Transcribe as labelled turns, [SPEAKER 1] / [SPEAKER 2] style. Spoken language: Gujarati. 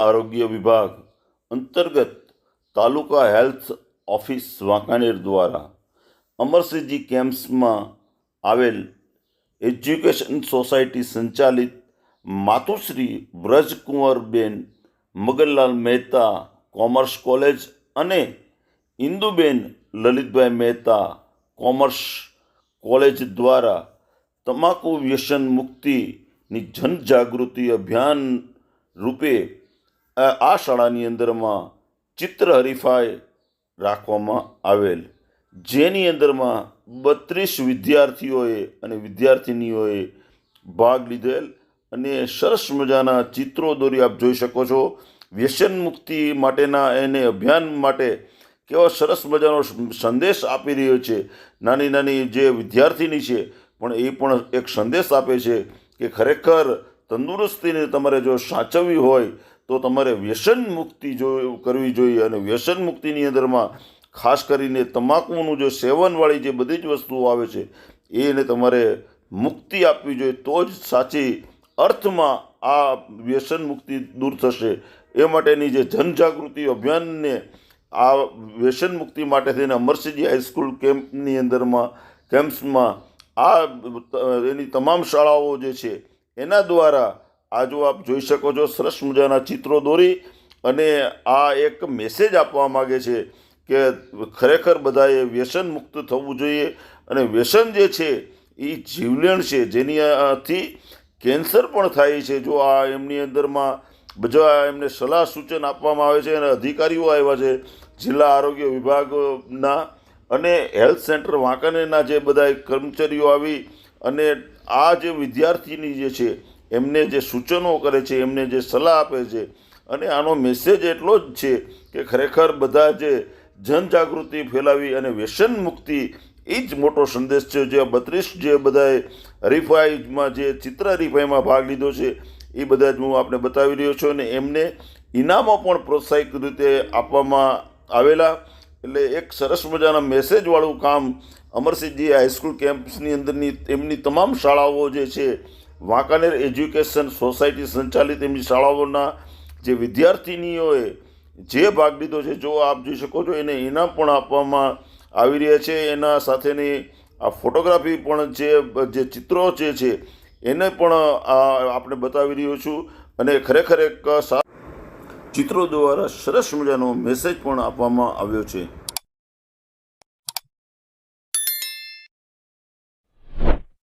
[SPEAKER 1] આરોગ્ય વિભાગ અંતર્ગત તાલુકા હેલ્થ ઓફિસ વાંકાનેર દ્વારા અમરસિંહજી કેમ્પ્સમાં આવેલ એજ્યુકેશન સોસાયટી સંચાલિત માતુશ્રી વ્રજકુંવરબેન મગનલાલ મહેતા કોમર્સ કોલેજ અને ઇન્દુબેન લલિતભાઈ મહેતા કોમર્સ કોલેજ દ્વારા તમાકુ વ્યસન મુક્તિની જનજાગૃતિ અભિયાન રૂપે આ શાળાની અંદરમાં ચિત્ર હરીફાઈ રાખવામાં આવેલ. જેની અંદરમાં બત્રીસ વિદ્યાર્થીઓએ અને વિદ્યાર્થિનીઓએ ભાગ લીધેલ અને સરસ મજાના ચિત્રો દોરી આપ જોઈ શકો છો. વ્યસન મુક્તિ માટેના એને અભિયાન માટે કેવો સરસ મજાનો સંદેશ આપી રહ્યો છે. નાની નાની જે વિદ્યાર્થીની છે, પણ એ પણ એક સંદેશ આપે છે કે ખરેખર તંદુરસ્તીને તમારે જો સાચવવી હોય તો તમારે વ્યસન મુક્તિ જો કરવી જોઈએ અને વ્યસન મુક્તિની અંદરમાં ખાસ કરીને તમાકુનું જે સેવનવાળી જે બધી જ વસ્તુઓ આવે છે, એને તમારે મુક્તિ આપવી જોઈએ. તો જ સાચી અર્થમાં આ વ્યસન મુક્તિ દૂર થશે. એ માટેની જે જનજાગૃતિ અભિયાનને આ વ્યસન મુક્તિ માટે થઈને અમરસિંહજી હાઈસ્કૂલ કેમ્પની અંદરમાં, કેમ્પ્સમાં આ, એની તમામ શાળાઓ જે છે, એના દ્વારા આ જો આપ જોઈ શકો છો, સરસ મજાના ચિત્રો દોરી અને આ એક મેસેજ આપવા માગે છે કે ખરેખર બધાએ વ્યસન મુક્ત થવું જોઈએ અને વ્યસન જે છે એ જીવલેણ છે. જેનીથી કેન્સર પણ થાય છે. જો આ એમની અંદરમાં બધા એમને સલાહ સૂચન આપવામાં આવે છે અને અધિકારીઓ આવ્યા છે, જિલ્લા આરોગ્ય વિભાગના અને હેલ્થ સેન્ટર વાંકાનેરના જે બધા કર્મચારીઓ આવી અને આ જે વિદ્યાર્થીની જે છે એમને જે સૂચનો કરે છે, એમને જે સલાહ આપે છે, અને આનો મેસેજ એટલો જ છે કે ખરેખર બધા જે જનજાગૃતિ ફેલાવી અને વ્યસન મુક્તિ એ જ મોટો સંદેશ છે જે બત્રીસ જે બધાએ હરીફાઈમાં જે ચિત્ર હરીફાઈમાં ભાગ લીધો છે એ બધા જ હું આપને બતાવી રહ્યો છું અને એમને ઇનામો પણ પ્રોત્સાહિત રીતે આપવામાં આવેલા. એટલે એક સરસ મજાના મેસેજવાળું કામ અમરસિંહજી હાઈસ્કૂલ કેમ્પસની અંદરની, એમની તમામ શાળાઓ જે છે વાંકાનેર એજ્યુકેશન સોસાયટી સંચાલિત એમની શાળાઓના જે વિદ્યાર્થિનીઓએ જે ભાગ લીધો છે, જો આપ જોઈ શકો છો, એને ઇનામ પણ આપવામાં આવી રહ્યા છે. એના સાથેની આ ફોટોગ્રાફી પણ જે જે ચિત્રો જે છે, એને પણ આપણે બતાવી રહ્યો છું. અને ખરેખર એક સા ચિત્રો દ્વારા સરસ મજાનો મેસેજ પણ આપવામાં આવ્યો છે.